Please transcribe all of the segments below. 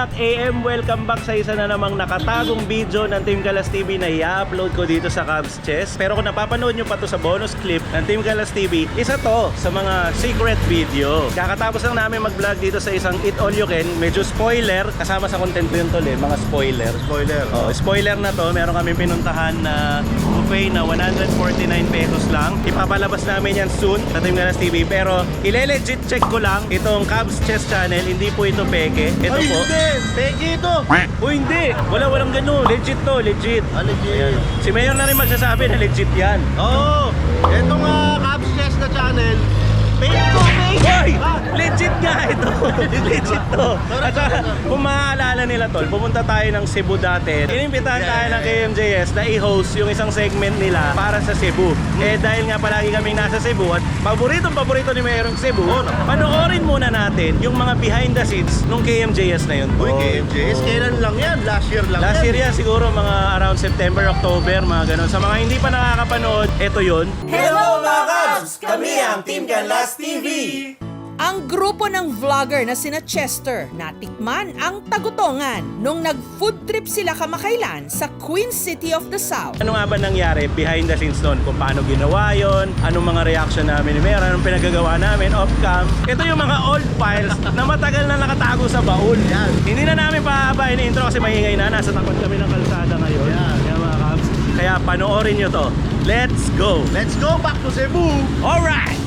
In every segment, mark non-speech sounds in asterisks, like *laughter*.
o'clock AM. Welcome back sa isa na namang nakatagong video ng Team Galas TV na i-upload ko dito sa Kabs Chess. Pero kung napapanood nyo pa to sa bonus clip ng Team Galas TV, isa to sa mga secret video. Kakatapos lang namin mag-vlog dito sa isang Eat All You Can. Medyo spoiler, kasama sa content ko yun tol eh, mga spoiler. Spoiler. Oh, spoiler na to, meron kami pinuntahan na buffet na 149 pesos lang. Ipapalabas namin yan soon sa Team Galas TV. Pero ile-legit check ko lang itong Cubs Chess Channel, hindi po ito peke. Ito Ay, po. hindi! Peki ito! O hindi, wala walang ganun. Legit to, legit. Ah, legit. Si Mayor na rin magsasabi na legit yan. Oo! Oh, ito nga, Cubs Chess na channel. Fake to, fake! Hoy! Legit nga ito! *laughs* legit to! At saka, kung maaalala nila tol, pumunta tayo ng Cebu dati. Inimbitahan tayo ng KMJS na i-host yung isang segment nila para sa Cebu. Eh dahil nga palagi kaming nasa Cebu at paboritong paborito ni Mayroong Cebu, panoorin muna natin yung mga behind the scenes nung KMJS na yun. Uy. KMJS, kailan lang yan? Last year lang Last year yan siguro mga around September, October, mga ganun. Sa mga hindi pa nakakapanood, eto yun. Hello, mga Cubs! Kami ang Team Canlas TV! Ang grupo ng vlogger na sina Chester natikman ang tagutongan nung nag-food trip sila kamakailan sa Queen City of the South. Ano nga ba nangyari behind the scenes noon? Kung paano ginawa yon, anong mga reaction namin ni Mera, anong pinagagawa namin off-cam. Ito yung mga old files na matagal na nakatago sa baul. Yan. Hindi na namin pahabain intro kasi maingay na. Nasa tapat kami ng kalsada ngayon. Yan. Kaya mga Cubs, kaya panoorin nyo to. Let's go! Let's go back to Cebu! Alright!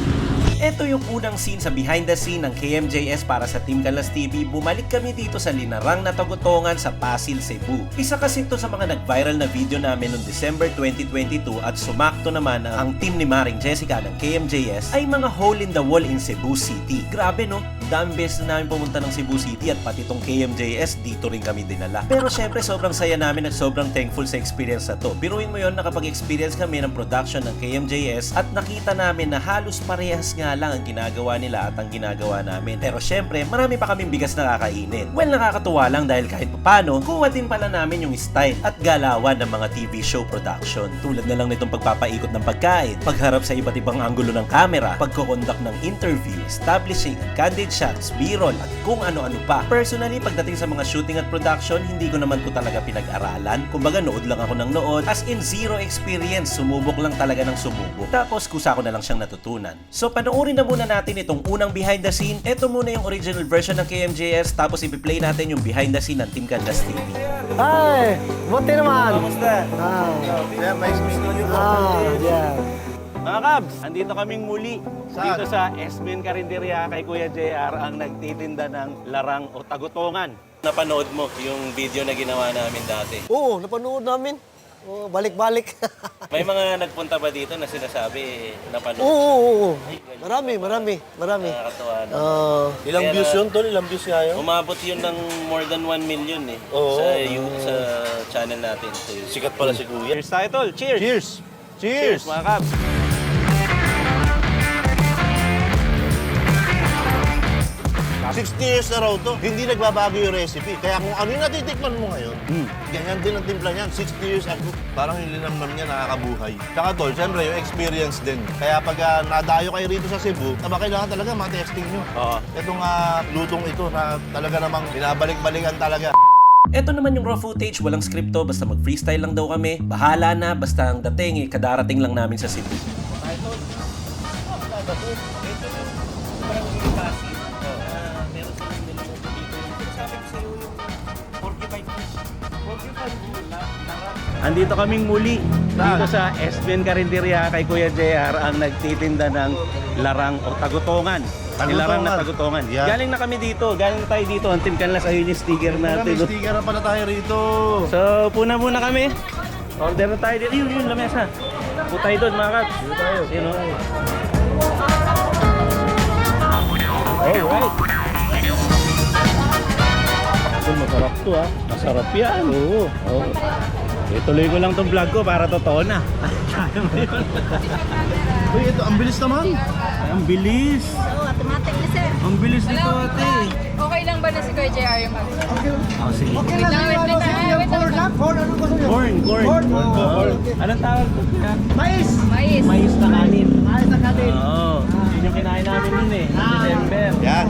Ito yung unang scene sa behind the scene ng KMJS para sa Team Kalas TV. Bumalik kami dito sa linarang na tagutongan sa Pasig, Cebu. Isa kasi ito sa mga nag-viral na video namin noong December 2022 at sumakto naman na ang team ni Maring Jessica ng KMJS ay mga hole in the wall in Cebu City. Grabe no? Dami beses na namin pumunta ng Cebu City at pati tong KMJS dito rin kami dinala. Pero syempre sobrang saya namin at sobrang thankful sa experience na to. Biruin mo yon nakapag-experience kami ng production ng KMJS at nakita namin na halos parehas nga lang ang ginagawa nila at ang ginagawa namin. Pero syempre, marami pa kaming bigas na kakainin. Well, nakakatuwa lang dahil kahit papano, kuha din pala namin yung style at galawan ng mga TV show production. Tulad na lang nitong pagpapaikot ng pagkain, pagharap sa iba't ibang anggulo ng camera, pagkoconduct ng interview, establishing ang candid shots, b-roll at kung ano-ano pa. Personally, pagdating sa mga shooting at production, hindi ko naman po talaga pinag-aralan. Kumbaga, nood lang ako ng nood. As in, zero experience. Sumubok lang talaga ng sumubok. Tapos, kusa ko na lang siyang natutunan. So, panoorin na muna natin itong unang behind the scene. Ito muna yung original version ng KMJS. Tapos, ipi-play natin yung behind the scene ng Team Candas TV. Ay, buti naman. Kamusta? Ah, Yeah, may studio ko. ah, yeah. Mga Kabs, andito kaming muli Saan? dito sa Esmin Carinderia kay Kuya JR ang nagtitinda ng larang o tagutongan. Napanood mo yung video na ginawa namin dati. Oo, napanood namin. Oh, balik-balik. *laughs* May mga nagpunta ba dito na sinasabi napanood? oo, oo, oo. Marami, marami, marami. Nakakatawa no? Ah, Ilang Kaya views na- yun, tol? Ilang views nga yun? Umabot yun ng more than 1 million eh Oo. sa, you- sa channel natin. Sa YouTube. Sikat pala si Kuya. Cheers tayo tol! Cheers! Cheers! Cheers mga Kabs! 60 years na raw to, hindi nagbabago yung recipe. Kaya kung ano yung natitikman mo ngayon, ganyan din ang timpla niyan. 60 years ago, parang yung linamnam niya nakakabuhay. Tsaka tol, syempre yung experience din. Kaya pag ah, nadayo kayo rito sa Cebu, taba kailangan talaga matesting nyo. Oo. Itong ah, lutong ito na talaga namang binabalik-balikan talaga. Ito naman yung raw footage, walang skripto, basta mag-freestyle lang daw kami. Bahala na, basta ang dating eh, kadarating lang namin sa Cebu. Andito kaming muli dito sa Esben Carinderia kay Kuya JR ang nagtitinda ng larang o tagutongan. Tagutongan. Larang na tagutongan. Yeah. Galing na kami dito, galing na tayo dito. Ang Team Canlas ayun yung sticker natin. May sticker na pala tayo rito. So, puna muna kami. Order na tayo dito. Yun, yun, lamesa. Po tayo doon, mga kats. Dito tayo. Sino? Alright. Ito, masarap to ha. Masarap yan. Oo. Oo. Ituloy ko lang tong vlog ko para totoo na. Kaya mo yun. Uy, ito, ang bilis naman. Ay, Ang bilis. Oo, automatic na sir. Ang bilis nito ate. ah, okay lang ba na si Kuya JR yung ano? Oh, sige. Wait lang, wait lang, ah, wait lang. Corn, corn. Corn. corn. Anong tawag ko? mais! Mais. Mais na kanin. Mais na kanin. Oo. Yun yung kinain namin nun eh. December. Yan.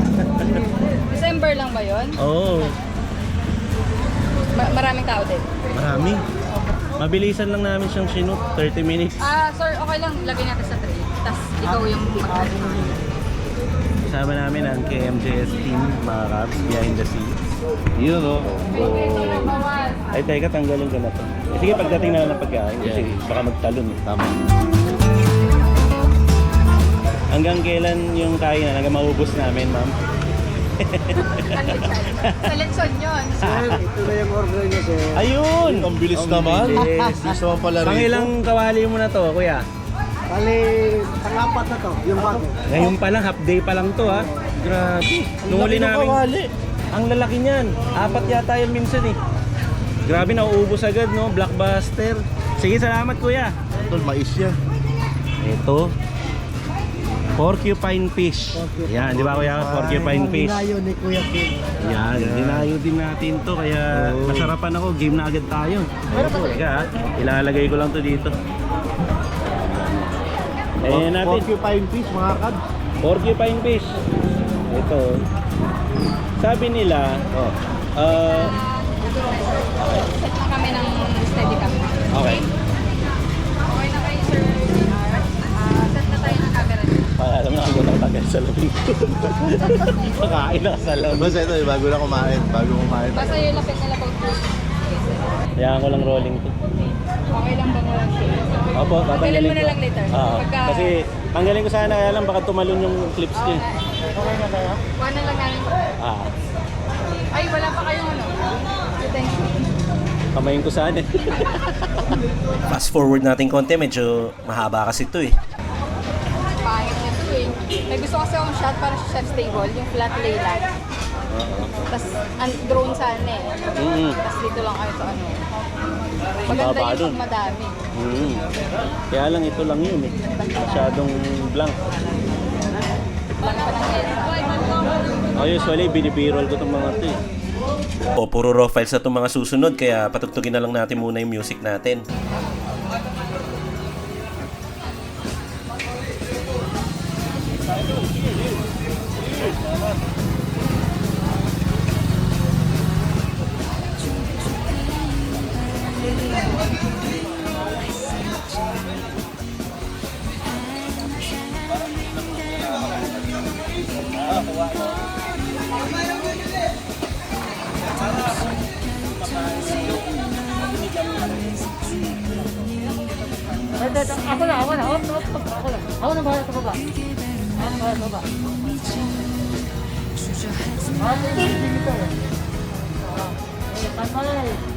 *laughs* December lang ba yun? Oo, Ma- maraming tao din. marami. Mabilisan lang namin siyang sinut, 30 minutes. Ah, sir, okay lang. Lagay natin sa tray. Tapos ikaw yung mag Kasama namin ang KMJS team, mga Cubs, behind the scenes. Yun o. Ay, teka, tanggalin ko na to. Eh, sige, pagdating na lang ng pagkain kasi baka magtalon. eh. Tama. Hanggang kailan yung kainan? Hanggang maubos namin, ma'am? Sa lechon yun. Sir, ito na yung order niya, sir. Ayun! Ang bilis naman. bilis. Gusto mo pala rito. Pangilang kawali mo na to, kuya? Bali, pang-apat na to, yung bago. Ngayon pa lang, half day pa lang to, ha? Grabe. Nung huli laki ng namin, kawali. ang lalaki niyan. Apat yata yun minsan, eh. Grabe, nauubos agad, no? Blockbuster. Sige, salamat, kuya. Tol, mais yan. Ito. Porcupine fish. Yan, di ba kuya? Porcupine fish. Dinayo ni Kuya Kim. Yan, dinayo din natin to kaya masarapan ako. Game na agad tayo. Teka, ha? ilalagay ko lang to dito. Ayan natin. Porcupine fish, mga kad. Porcupine fish. Ito. Sabi nila, Oh. uh, Set na kami ng steady cam. okay. Okay Alam na ako ng tagal sa labing. *laughs* Pakain na sa labing. Basta ito, eh, bago na kumain. Bago kumain. Basta yung lapit nila po. Okay, sir. Kaya ko lang rolling to. Okay lang ba mo lang siya? Opo, Tanggalin tatanggalin mo na ko. lang later. Oo. Pagka- Kasi tanggalin ko sana kaya lang baka tumalon yung clips ko. eh. Okay na tayo? Kuha na lang namin. Ah, Ay, wala pa kayong ano. Thank you. kamayin ko sana. eh. *laughs* Fast forward natin konti, medyo mahaba kasi ito eh. May gusto kasi akong shot para sa chef's table, yung flat lay lang. Tapos an- drone sana eh. Mm. Tapos dito lang kayo sa ano. Maganda Baba yung dun. pag madami. Mm. Kaya lang ito lang yun eh. Masyadong blank. Lang pa ng mesa. Oh, usually binibirol ko itong mga ito eh. O, puro raw files na itong mga susunod, kaya patugtugin na lang natin muna yung music natin. Ako na, ako na. Ako na, ako na. Ako na bahala sa baba. Ako na bahala sa baba. Ako na yung dito eh. Eh, tama na eh.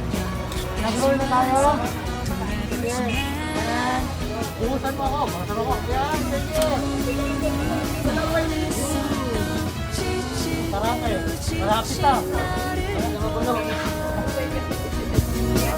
Na tayo. Sige. Yan. Ubusan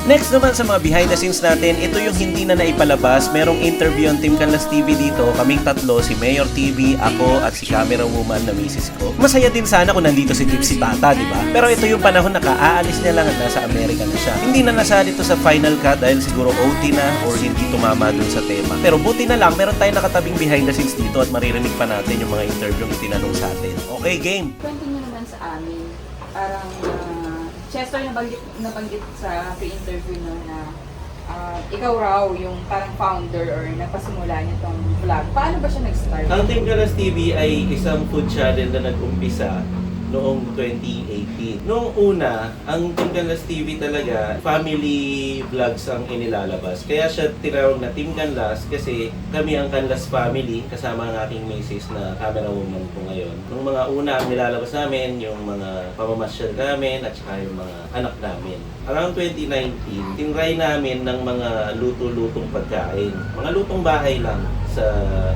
Next naman sa mga behind the scenes natin, ito yung hindi na naipalabas. Merong interview on Team Canlas TV dito. Kaming tatlo, si Mayor TV, ako, at si camera woman na misis ko. Masaya din sana kung nandito si Tipsy Tata, di ba? Pero ito yung panahon na kaaalis niya lang at nasa Amerika na siya. Hindi na nasali to sa final cut dahil siguro OT na or hindi tumama dun sa tema. Pero buti na lang, meron tayong nakatabing behind the scenes dito at maririnig pa natin yung mga interview yung itinanong sa atin. Okay, game! Kwento naman sa amin, parang ah, Chester nabanggit, nabanggit sa pre-interview no na ah, ikaw raw yung parang founder or nagpasimula nitong vlog. Paano ba siya nag-start? Ang Team Galas TV ay isang food channel na nag-umpisa noong 2018. Noong una, ang Team Canlas TV talaga, family vlogs ang inilalabas. Kaya siya tinawag na Team Canlas kasi kami ang Canlas family kasama ang aking misis na camera woman po ngayon. Noong mga una, ang nilalabas namin yung mga pamamasyal namin at saka yung mga anak namin. Around 2019, tinry namin ng mga luto-lutong pagkain. Mga lutong bahay lang sa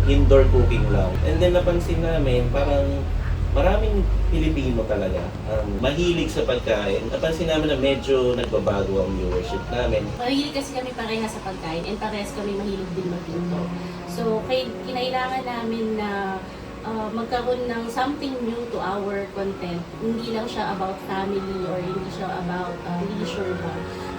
indoor cooking lang. And then napansin namin parang maraming Pilipino talaga ang mahilig sa pagkain. Napansin namin na medyo nagbabago ang viewership namin. Mahilig kasi kami parehas sa pagkain and parehas kami mahilig din magluto. So, kinailangan namin na uh, magkaroon ng something new to our content. Hindi lang siya about family or hindi siya about uh, leisure.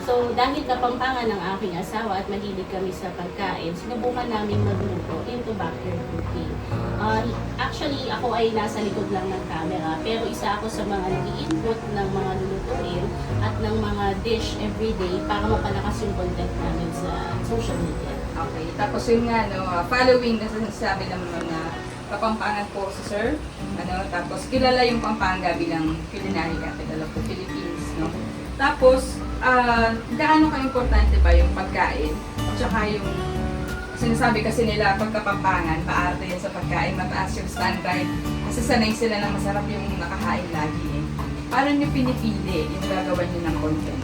So dahil kapampangan ng aking asawa at mahilig kami sa pagkain, sinubukan namin magluto into backyard cooking. Uh, actually, ako ay nasa likod lang ng camera, pero isa ako sa mga nag-input ng mga lulutuin at ng mga dish everyday para mapalakas yung content namin sa social media. Okay, tapos yun nga, no, uh, following na sinasabi ng mga kapampangan po si Sir, ano, tapos kilala yung Pampanga bilang culinary capital of the Philippines, no. Tapos, ah, gaano ka-importante ba yung pagkain? Tsaka yung sinasabi kasi nila pagkapampangan, paarte yan sa pagkain, mataas yung standard. Kasi sanay sila na masarap yung nakakain lagi eh. Paano nyo pinipili yung gagawa nyo ng content?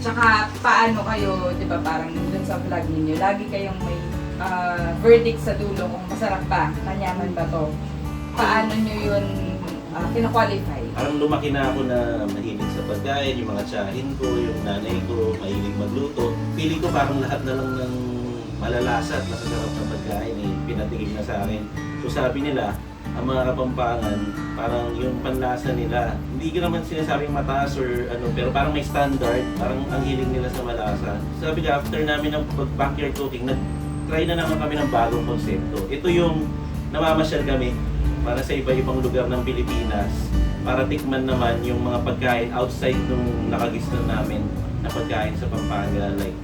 Tsaka paano kayo, di ba parang dun sa vlog ninyo, lagi kayong may ah, verdict sa dulo kung masarap ba, kanyaman ba to. Paano nyo yun uh, kina-qualify? Parang lumaki na ako na mahilig pagkain, yung mga tsahin ko, yung nanay ko, mahilig magluto. Feeling ko parang lahat na lang ng malalasa at masasarap na pagkain eh, pinatigil na sa akin. So sabi nila, ang mga kapampangan, parang yung panlasa nila, hindi ko naman sinasabing mataas or ano, pero parang may standard, parang ang hiling nila sa malasa. Sabi ko, after namin ng backyard cooking, nag-try na naman kami ng bagong konsepto. Ito yung namamasyal kami para sa iba-ibang lugar ng Pilipinas para tikman naman yung mga pagkain outside nung nakagisnan namin na pagkain sa Pampanga like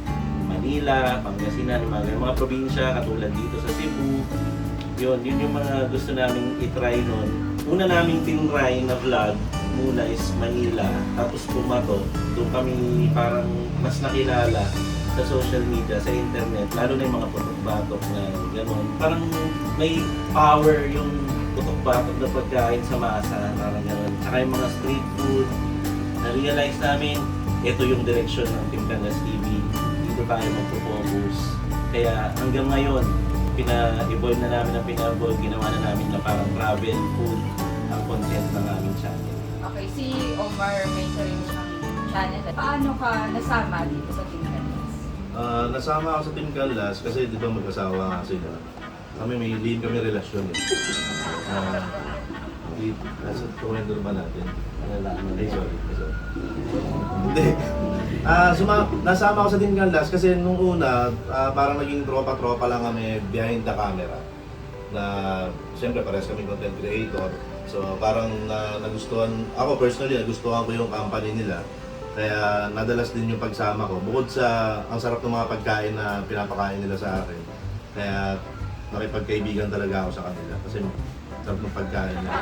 Manila, Pangasinan, mga, mga probinsya katulad dito sa Cebu. Yun, yun yung mga gusto namin itry nun. Una namin tinry na vlog muna is Manila, tapos Pumato. Doon kami parang mas nakilala sa social media, sa internet, lalo na yung mga putok-batok na gano'n. Parang may power yung putok-batok na pagkain sa masa, parang gano'n. Saka yung mga street food, na-realize namin, ito yung direction ng Team Kangas TV. Dito tayo magpo-focus. Kaya hanggang ngayon, pina-evolve na namin ang pina-evolve, ginawa na namin na parang travel, food, ang content ng aming channel. Okay, si Omar may sarili siyang channel. Paano ka nasama dito sa Team Canvas? Ah, nasama ako sa Team Caldas kasi di ba mag-asawa nga sila. Kami may lean kami relasyon eh. Ah, di, nasa tuwendo ba natin? Ay, sorry. sorry. Hindi. Ah, suma, nasama ako sa Team Caldas kasi nung una, ah, parang naging tropa-tropa lang kami behind the camera. Na, siyempre, parehas kami content creator. So, parang na, nagustuhan, ako personally, nagustuhan ko yung company nila. Kaya nadalas din yung pagsama ko. Bukod sa ang sarap ng mga pagkain na pinapakain nila sa akin. Kaya nakipagkaibigan talaga ako sa kanila. Kasi sarap ng pagkain na.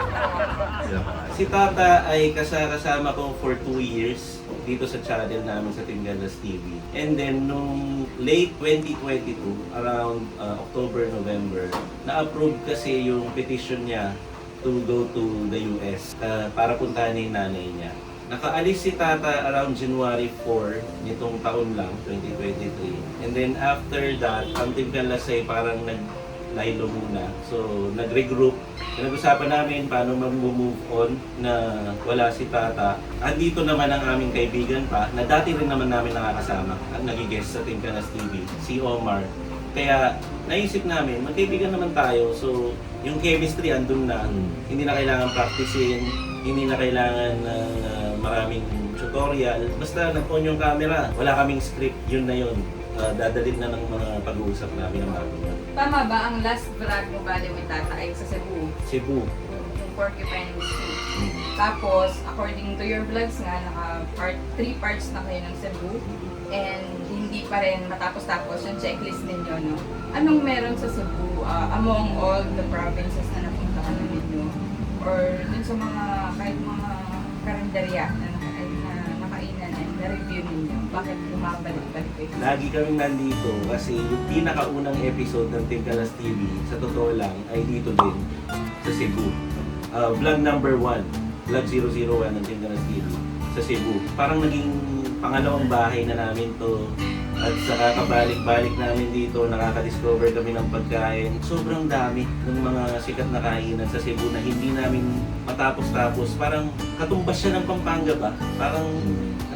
Si Tata ay kasama ko for two years dito sa channel namin sa Team Galas TV. And then, nung late 2022, around uh, October, November, na-approve kasi yung petition niya to go to the US uh, para puntahan yung nanay niya. Nakaalis si Tata around January 4 nitong taon lang, 2023. And then after that, ang Team Galas ay parang nag Lilo muna. So, nag-regroup. Pinag-usapan namin paano mag-move on na wala si Tata. Andito naman ang aming kaibigan pa na dati rin naman namin nakakasama at nagigest sa Team Canas TV, si Omar. Kaya naisip namin, magkaibigan naman tayo. So, yung chemistry andun na. Hindi na kailangan practicein, hindi na kailangan ng uh, maraming tutorial. Basta nag-on yung camera, wala kaming script, yun na yun. Uh, dadalhin na ng mga pag-uusap namin ang bago yun. Tama ba ang last vlog mo ba with Tata ay sa Cebu? Cebu. Yung Porcupine Sea. Tapos, according to your vlogs nga, naka part, three parts na kayo ng Cebu. And hindi pa rin matapos-tapos yung checklist ninyo, no? Anong meron sa Cebu ah, among all the provinces na napuntahan na ninyo? Or dun sa mga, kahit mga karinderya na, na-review ninyo? Bakit bumabalik-balik kayo? Lagi kaming nandito kasi yung pinakaunang episode ng Team Kalas TV, sa totoo lang, ay dito din sa Cebu. Uh, vlog number 1, vlog 001 ng Team Kalas TV sa Cebu. Parang naging pangalawang bahay na namin to at saka kabalik-balik namin dito, nakaka-discover kami ng pagkain. Sobrang dami ng mga sikat na kainan sa Cebu na hindi namin matapos-tapos. Parang katumbas siya ng Pampanga ba? Parang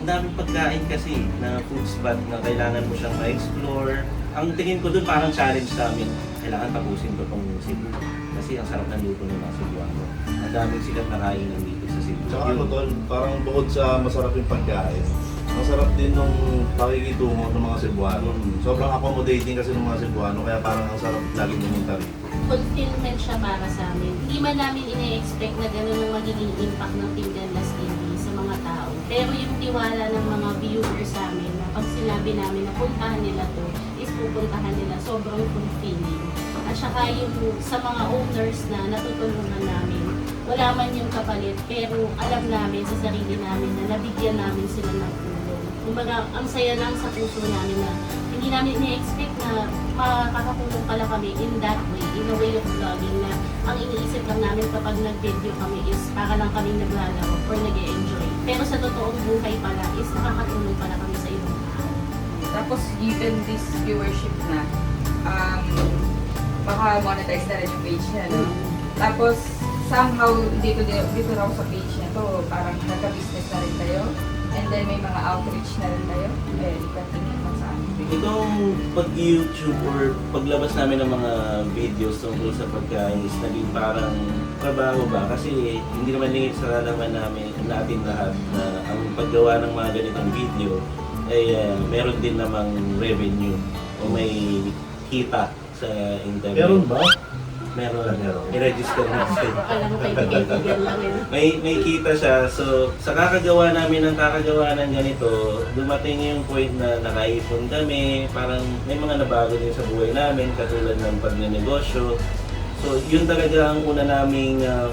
ang daming pagkain kasi na food spot na kailangan mo siyang ma-explore. Ang tingin ko dun parang challenge sa amin, kailangan tapusin ko tong Cebu. Kasi ang sarap ng luto ng mga Cebuano. Ang daming sikat na kainan dito sa Cebu. Tsaka ano tol, parang bukod sa masarap yung pagkain, Ang sarap din nung pakikitungo ng mga Cebuano. Sobrang accommodating kasi ng mga Cebuano, kaya parang ang sarap lagi pumunta rito. fulfillment siya para sa amin. Hindi man namin ine-expect na gano'n ang magiging impact ng Team Pero yung tiwala ng mga viewers sa amin na pag sinabi namin na puntahan nila to, is pupuntahan nila sobrang fulfilling. At saka yung sa mga owners na natutulungan namin, wala man yung kapalit, pero alam namin sa sarili namin na nabigyan namin sila ng tulong. Kumbaga, ang saya lang sa puso namin na hindi namin ni-expect na makakatulong pala kami in that way, in a way of vlogging na ang iniisip lang namin kapag nag-video kami is para lang kami naglalaro or nag enjoy Pero sa totoong buhay pala is nakakatulong pala kami sa ibang tao. Tapos given this viewership na, um, baka monetize na rin yung page niya, no? Tapos somehow dito dito raw sa page niya to, parang nagka-business na rin kayo. And then may mga outreach na rin kayo. Eh, di ba tingin mo sa amin? Itong pag-YouTube or paglabas namin ng mga videos tungkol sa pagkain is naging parang trabaho ba? Kasi hindi naman lingit sa nalaman namin natin lahat na ang paggawa ng mga ganitong video ay uh, meron din namang revenue o may kita sa internet. Meron ba? Meron. I-register natin. Akala mo kaibigan-kaibigan lang yun. may may kita siya. So, sa kakagawa namin ng kakagawa ng ganito, dumating yung point na nakaipon kami, parang may mga nabago din sa buhay namin, katulad ng pagnenegosyo. So, yun talaga ang una naming ah,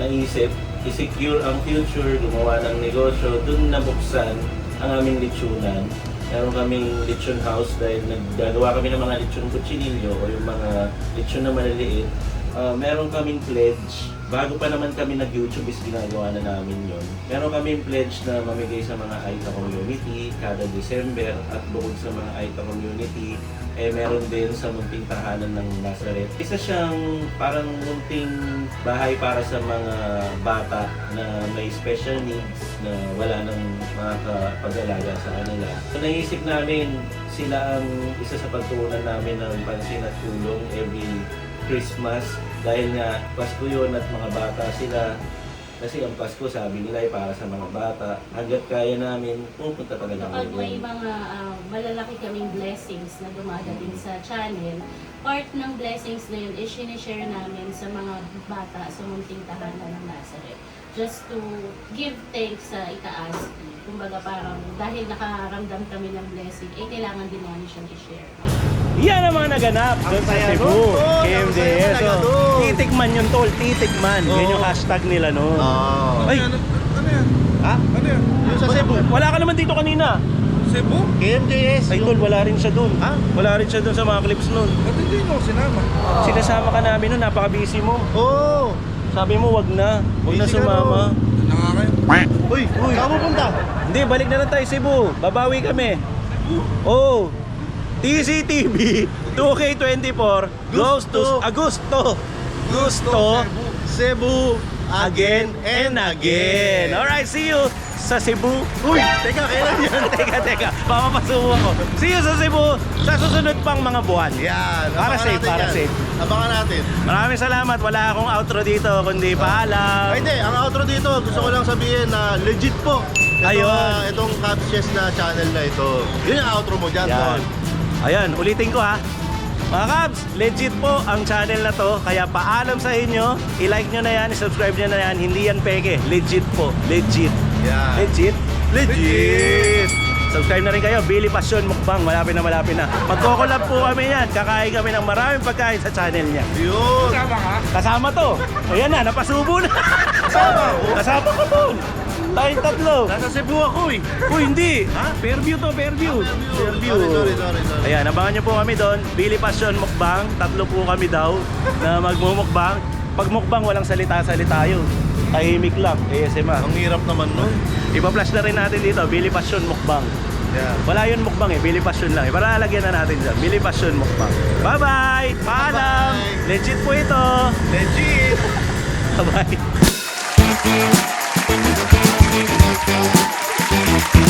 naisip, i-secure ang future, gumawa ng negosyo, dun nabuksan ang aming litsunan. Meron kaming lechon house dahil naggagawa kami ng mga lechon kutsinilyo o yung mga lechon na maliliit. Ah, meron kaming pledge. Bago pa naman kami nag-YouTube is ginagawa na namin yon. Meron kaming pledge na mamigay sa mga AITA community kada December at bukod sa mga AITA community, eh meron din sa munting tahanan ng Nazareth. Isa siyang parang munting bahay para sa mga bata na may special needs na wala nang makakapag-alaga sa kanila. So naisip namin sila ang isa sa pagtuunan namin ng pansin at tulong every Christmas dahil nga Pasko yun at mga bata sila kasi ang Pasko sabi nila ay para sa mga bata. Hanggat kaya namin, pupunta talaga Kapag kami may doon. mga ah, malalaki kaming blessings na dumadating sa channel, part ng blessings na yun is sinishare namin sa mga bata sa munting tahanan ng Nazareth. Just to give thanks sa itaas. Kumbaga parang dahil nakaramdam kami ng blessing, eh kailangan din namin siyang i-share. Yan ang mga naganap doon sa Cebu. tol. Ang KMDS. saya talaga So, titikman yun, tol. Titikman. Yan Oo. yung hashtag nila noon. Oo. Ay, Ha? Ano yan? Yung sa Cebu. wala ka naman dito kanina. Cebu? KMJS. Ay, tol, wala rin siya doon. Ha? Wala rin siya doon sa mga clips noon. Ba't hindi mo sinama? Sinasama ka namin noon, napaka-busy mo. Oo. Sabi mo, wag na. Wag na Busy ka sumama. Uy, uy. Saan mo punta? Hindi, balik na lang tayo Cebu. Babawi kami. Oh, TCTV 2K24 goes to Agusto. Gusto Cebu again and again. Alright, see you sa Cebu. Uy, teka, kailan yan? *laughs* teka, teka. Papapasubo ako. See you sa Cebu sa susunod pang mga buwan. Yan. Para safe, para safe. Abangan natin. Maraming salamat. Wala akong outro dito, kundi paalam. Ay, hindi. Ang outro dito, gusto ko lang sabihin na legit po. Ito, Ayun. ah, itong Chess na channel na ito. Yun ang outro mo dyan, Yan. Tol. Ayan, ulitin ko ha. Mga Kabs, legit po ang channel na to. Kaya paalam sa inyo, i-like nyo na yan, i-subscribe nyo na yan. Hindi yan peke. Legit po. Legit. Yan. Legit? Legit! Subscribe na rin kayo. Billy Passion Mukbang. Malapit na malapit na. Magkokolab po kami yan. Kakain kami ng maraming pagkain sa channel niya. Yun. Kasama to. Ayan na, napasubo na. Kasama Kasama ko to. Tayong tatlo. Nasa Cebu ako eh. Uy, hindi. Ha? Fairview to, Fairview. Fairview. Sorry, sorry, sorry, sorry. Ayan, abangan nyo po kami doon. Billy Passion Mukbang. Tatlo po kami daw na magmumukbang. Pag mukbang, walang salita-salita yun. Tahimik lang, ASMR. Ang hirap naman nun. Ipa-flash na rin natin dito, Billy Passion Mukbang. Yan. Wala yun mukbang eh, Billy Passion lang. Eh. Para na natin dyan, Billy Passion Mukbang. Bye-bye! Paalam! Bye-bye. Legit po ito! Legit! *laughs* Bye-bye! Thank you.